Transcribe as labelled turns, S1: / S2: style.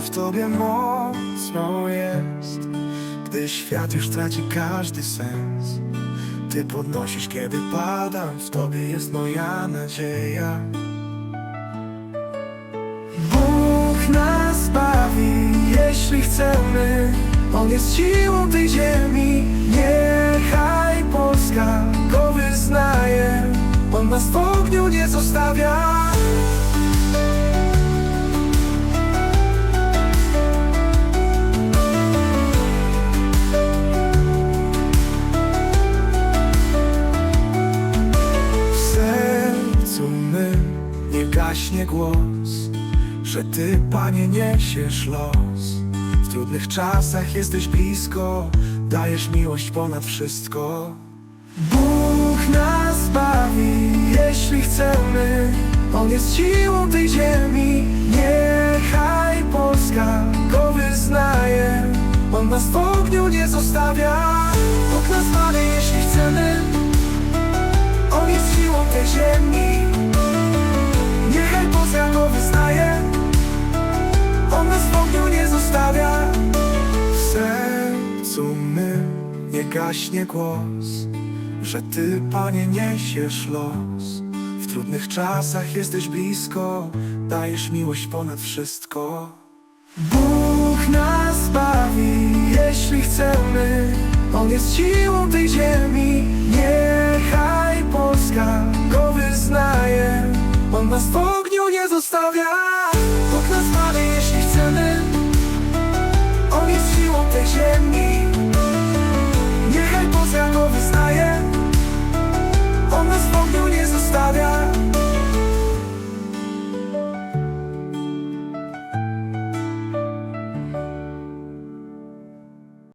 S1: W Tobie mocno jest Gdy świat już traci każdy sens. Ty podnosisz, kiedy padam W Tobie jest moja nadzieja. Bóg nas bawi, jeśli chcemy. On jest siłą tej ziemi. Niechaj Polska go wyznaje. On nas w ogniu nie zostawia głos Że Ty, Panie, niesiesz los. W trudnych czasach jesteś blisko Dajesz miłość ponad wszystko. Bóg nas bawi, jeśli chcemy. On jest siłą tej ziemi. Niechaj Polska go wyznaje. On nas w ogniu nie zostawia. Bóg nas bawi, jeśli chcemy nie gaśnie głos Że Ty, Panie, niesiesz los. W trudnych czasach jesteś blisko Dajesz miłość ponad wszystko. Bóg nas bawi, jeśli chcemy. On jest siłą tej ziemi. Niechaj Polska go wyznaje. On nas w ogniu nie zostawia